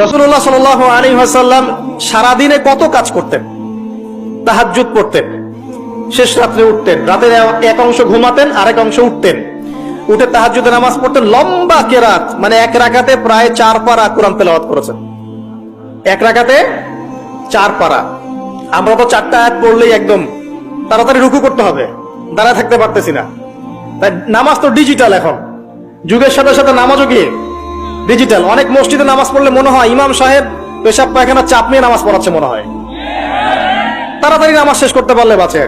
রসুল্লাহ সাল আলী হাসাল্লাম সারাদিনে কত কাজ করতেন? তাহাজ্জুদ পড়তেন শেষ রাত্রে উঠতেন, রাতের এক অংশ ঘুমাতেন, আরেক অংশ উঠতেন। উঠে তাহাজ্জুদে নামাজ পড়তেন, লম্বা কেরাত মানে এক রাকাতে প্রায় চার পারা কোরআন তেলাওয়াত করেছেন। এক রাকাতে চার পারা। আমরা তো চারটা আয়াত পড়লেই একদম তাড়াতাড়ি রুকু করতে হবে, দাঁড়ায় থাকতে পারতেছি না। তাই নামাজ তো ডিজিটাল এখন। যুগের সাথে সাথে নামাজও কি? ডিজিটাল অনেক মসজিদে নামাজ পড়লে মনে হয় ইমাম সাহেব পেশাব পায়খানা চাপ নিয়ে নামাজ পড়াচ্ছে মনে হয়। তাড়াতাড়ি নামাজ শেষ করতে পারলে বাঁচে।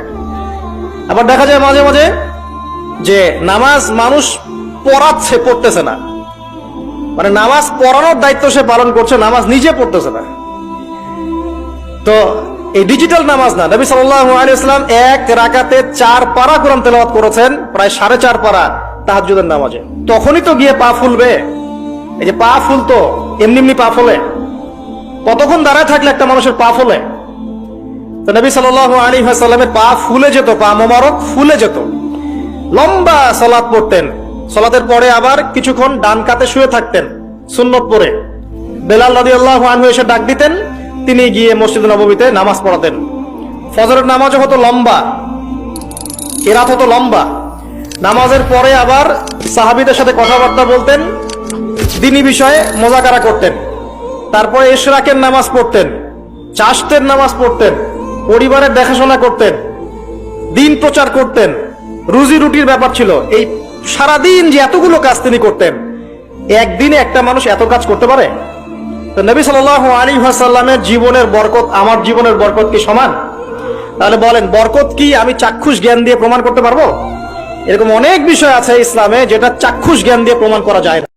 আবার দেখা যায় মাঝে মাঝে যে নামাজ মানুষ পড়াচ্ছে, পড়তেছে না। মানে নামাজ পড়ানোর দায়িত্ব সে পালন করছে, নামাজ নিজে পড়তেছে না। তো এই ডিজিটাল নামাজ না, নবী ইসলাম এক রাকাতে চার পারা কোরআন তেলাওয়াত করেছেন, প্রায় সাড়ে চার পারা তাহাজ্জুদের নামাজে। তখনই তো গিয়ে পা ফুলবে। এই যে পা ফুলতো এমনি এমনি পা ফলে। কতক্ষণ দাঁড়ায় থাকলে একটা মানুষের পা ফলে? তো নবী সাল্লাল্লাহু আলাইহি ওয়াসাল্লামের পা ফুলে যেত, পা মোবারক ফুলে যেত। লম্বা সালাত পড়তেন। সালাতের পরে আবার কিছুক্ষণ ডান কাতে শুয়ে থাকতেন, সুন্নত পরে। বেলাল রাদিয়াল্লাহু আনহু এসে ডাক দিতেন, তিনি গিয়ে মসজিদ নবমীতে নামাজ পড়াতেন। ফজরের নামাজও হতো লম্বা। এরাত হতো লম্বা। নামাজের পরে আবার সাহাবীদের সাথে কথাবার্তা বলতেন দিনী বিষয়ে মজাকারা করতেন। তারপরে এশরাকের নামাজ পড়তেন চাষতের নামাজ পড়তেন, পরিবারের দেখাশোনা করতেন, দিন প্রচার করতেন। রুজি রুটির ব্যাপার ছিল, এই সারাদিন যে এতগুলো কাজ তিনি করতেন, একদিনে একটা মানুষ এত কাজ করতে পারে? তো নবী সাল আলী সাল্লামের জীবনের বরকত, আমার জীবনের বরকত কি সমান? তাহলে বলেন, বরকত কি আমি চাক্ষুষ জ্ঞান দিয়ে প্রমাণ করতে পারব? এরকম অনেক বিষয় আছে ইসলামে যেটা চাক্ষুষ জ্ঞান দিয়ে প্রমাণ করা যায় না।